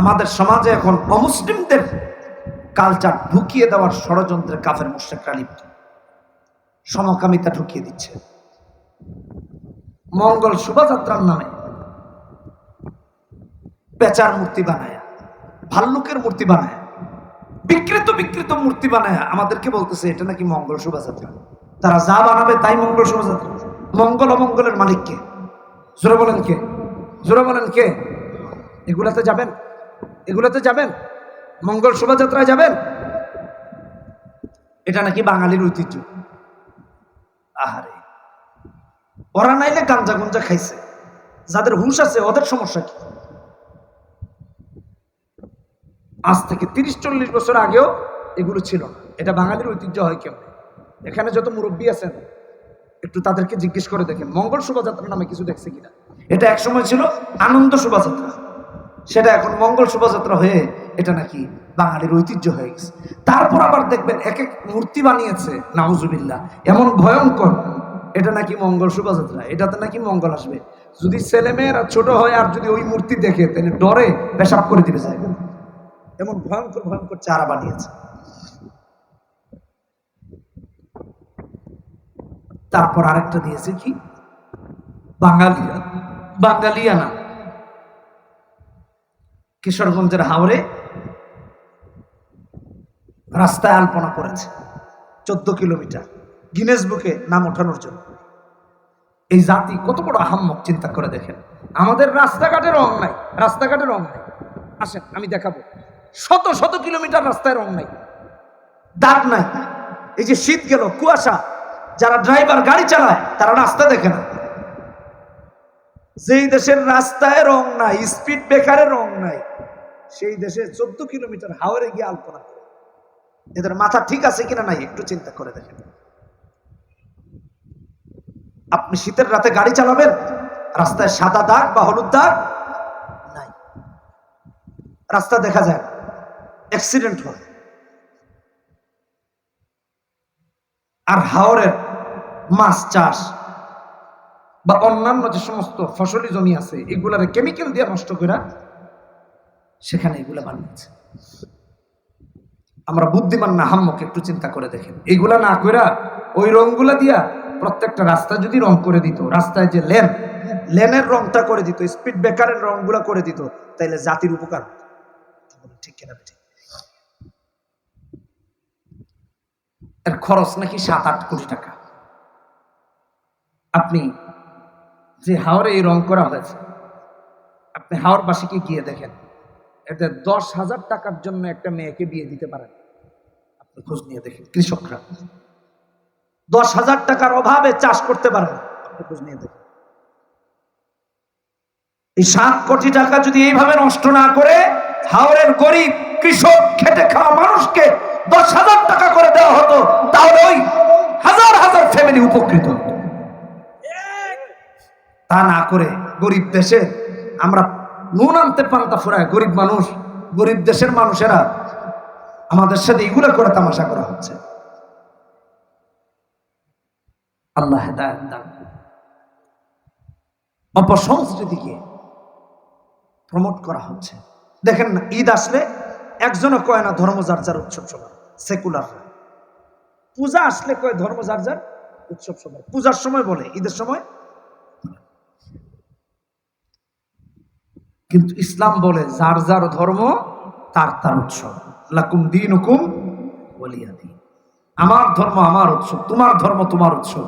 আমাদের সমাজে এখন অমুসলিমদের কালচার ঢুকিয়ে দেওয়ার ষড়যন্ত্রে কাফের মুশ্রেকরা লিপ্ত। সমকামিতা ঢুকিয়ে দিচ্ছে। মঙ্গল শোভাযাত্রার নামে পেঁচার মূর্তি বানায়, ভাল্লুকের মূর্তি বানায়, বিকৃত বিকৃত মূর্তি বানায় আমাদেরকে বলতেছে, এটা নাকি মঙ্গল শোভাযাত্রা। তারা যা বানাবে তাই মঙ্গল শোভাযাত্রা। মঙ্গল অমঙ্গলের মালিক কে জোরে বলেন কে? জোরে বলেন কে? এগুলাতে যাবেন? এগুলাতে যাবেন? মঙ্গল শোভাযাত্রায় যাবেন? এটা নাকি বাঙালির ঐতিহ্য। আহারে। ওরা নাইলে গাঞ্জা গুঞ্জা খাইছে। যাদের হুঁশ আছে, ওদের সমস্যা কি? আজ থেকে তিরিশ চল্লিশ বছর আগেও এগুলো ছিল না। এটা বাঙালির ঐতিহ্য হয় কেমন? এখানে যত মুরব্বী আছেন, একটু তাদেরকে জিজ্ঞেস করে দেখেন। মঙ্গল শোভাযাত্রা নামে কিছু দেখছে কিনা? এটা একসময় ছিল আনন্দ শোভাযাত্রা। সেটা এখন মঙ্গল শোভাযাত্রা হয়ে এটা নাকি বাঙালির ঐতিহ্য হয়ে গেছে। তারপর আবার দেখবেন এক এক মূর্তি বানিয়েছে, নাউজুবিল্লাহ। এমন ভয়ঙ্কর, এটা নাকি মঙ্গল শোভাযাত্রা, এটাতে নাকি মঙ্গল আসবে। যদি ছেলেমেয়েরা ছোট হয় আর যদি ওই মূর্তি দেখে, তাহলে ডরে, পেশাব করে দিবে যায় এমন ভয়ঙ্কর ভয়ঙ্কর চারা বানিয়েছে। তারপর আরেকটা দিয়েছে কি? বাঙালিয়া, বাঙালিয়ানা। কিশোরগঞ্জের হাওড়ে রাস্তায় আলপনা করেছে চোদ্দ কিলোমিটার। গিনেস বুকে নাম ওঠানোর জন্য। এই জাতি কত বড় আহাম্মক, চিন্তা করে দেখেন। আমাদের রাস্তাঘাটে রং নাই, রাস্তাঘাটে রং নাই। আসেন, আমি দেখাবো। শত শত কিলোমিটার রাস্তায় রং নাই। দাগ নাই। এই যে শীত গেল, কুয়াশা, যারা ড্রাইভার গাড়ি চালায়, তারা রাস্তা দেখে না। যেই দেশের রাস্তায় রং নাই, স্পিড ব্রেকারে রং নাই সেই দেশে চোদ্দ কিলোমিটার হাওয়ারে গিয়ে আলপনা করে। এদের মাথা ঠিক আছে কিনা নাই একটু চিন্তা করে দেখেন। আপনি শীতের রাতে গাড়ি চালাবেন? রাস্তায় সাদা দাগ বা হলুদ দাগ? নাই। রাস্তা দেখা যায় অ্যাক্সিডেন্ট হয়। আর হাওরের মাছ চাষ বা অন্যান্য যে সমস্ত ফসলি জমি আছে, এগুলারে কেমিক্যাল দিয়ে নষ্ট করে সেখানে এগুলা বানিয়েছে। আমরা বুদ্ধিমান না, হাম্মক, একটু চিন্তা করে দেখেন। এগুলা না কইরা ওই রংগুলা দিয়া প্রত্যেকটা রাস্তা যদি রং করে দিত, রাস্তায় যে লেন, লেনের রংটা করে দিত, স্পিড ব্রেকারের রংগুলা করে দিত, তাইলে জাতির উপকার ঠিক কিনা এর খরচ নাকি সাত আট কোটি টাকা। আপনি যে হাওড়ে এই রং করা হয়েছে, আপনি হাওড়বাসীকে গিয়ে দেখেন। এতে দশ হাজার টাকার জন্য একটা মেয়েকে বিয়ে দিতে পারেন আপনি খোঁজ নিয়ে দেখেন, কৃষকরা। দশ হাজার টাকার অভাবে চাষ করতে পারেন আপনি খোঁজ নিয়ে দেখেন। এই সাত কোটি টাকা যদি এইভাবে নষ্ট না করে হাওড়ের গরিব কৃষক খেটে খাওয়া মানুষকে দশ হাজার টাকা করে দেওয়া হতো, তাহলে ওই হাজার হাজার ফ্যামিলি উপকৃত তা না করে গরিব দেশে আমরা নুন আনতে পান্তা ফুরায়। গরিব মানুষ, গরিব দেশের মানুষেরা আমাদের সাথে এগুলো করে তামাশা করা হচ্ছে। আল্লাহ অপসংস্কৃতিকে প্রমোট করা হচ্ছে। দেখেন না, ঈদ আসলে একজনও কয় না ধর্ম যার যার উৎসব সভা সেকুলাররা পূজা আসলে কয় ধর্ম যার যার উৎসব সভা পূজার সময় বলে, ঈদের সময় কিন্তু ইসলাম বলে যার যার ধর্ম, তার তার উৎসব লাকুম দিন হুকুম বলিয়া দিন। আমার ধর্ম আমার উৎসব তোমার ধর্ম তোমার উৎসব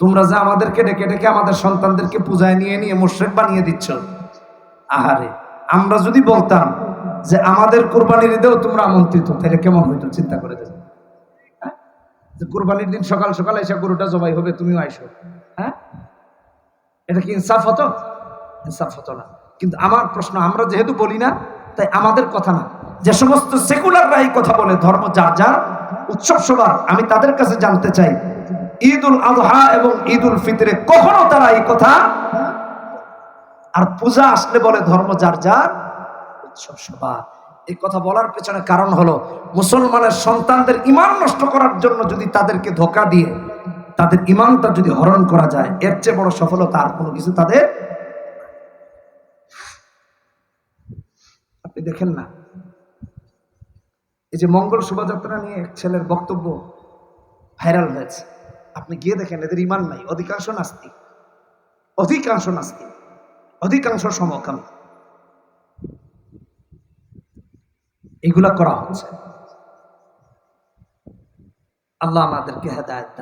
তোমরা যে আমাদেরকে ডেকে ডেকে আমাদের সন্তানদেরকে পূজায় নিয়ে নিয়ে মোশ্রেক বানিয়ে দিচ্ছ। আহারে, আমরা যদি বলতাম যে আমাদের কোরবানির ঈদেও তোমরা আমন্ত্রিত, তাহলে কেমন হইতো, চিন্তা করে দেখো। হ্যাঁ? যে কোরবানির দিন সকাল সকাল এসে গরুটা জবাই হবে, তুমিও আইসো। হ্যাঁ? এটা কি ইনসাফ হতো? ইনসাফ হতো না। কিন্তু আমার প্রশ্ন, আমরা যেহেতু বলি না, তাই আমাদের কথা না। যে সমস্ত সেকুলাররা এই কথা বলে, ধর্ম যার যার, উৎসব সবার, আমি তাদের কাছে জানতে চাই ঈদ উল আজহা এবং ঈদ উল ফিতরে কখনো তারা এই কথা আর পূজা আসলে বলে ধর্ম যার যার, উৎসব সবার। এই কথা বলার পেছনে কারণ হলো, মুসলমানের সন্তানদের ইমান নষ্ট করার জন্য যদি তাদেরকে ধোকা দিয়ে, তাদের ইমানটা যদি হরণ করা যায়, এর চেয়ে বড় সফলতা আর কোনো কিছু তাদের আপনি দেখেন না। এই যে মঙ্গল শোভাযাত্রা নিয়ে এক ছেলের বক্তব্য ভাইরাল হয়েছে। আপনি গিয়ে দেখেন, এদের ইমান নাই। অধিকাংশ নাস্তিক। অধিকাংশ নাস্তিক। অধিকাংশ সমকামী। এগুলা করা হচ্ছে। আল্লাহ আমাদেরকে হেদায়ত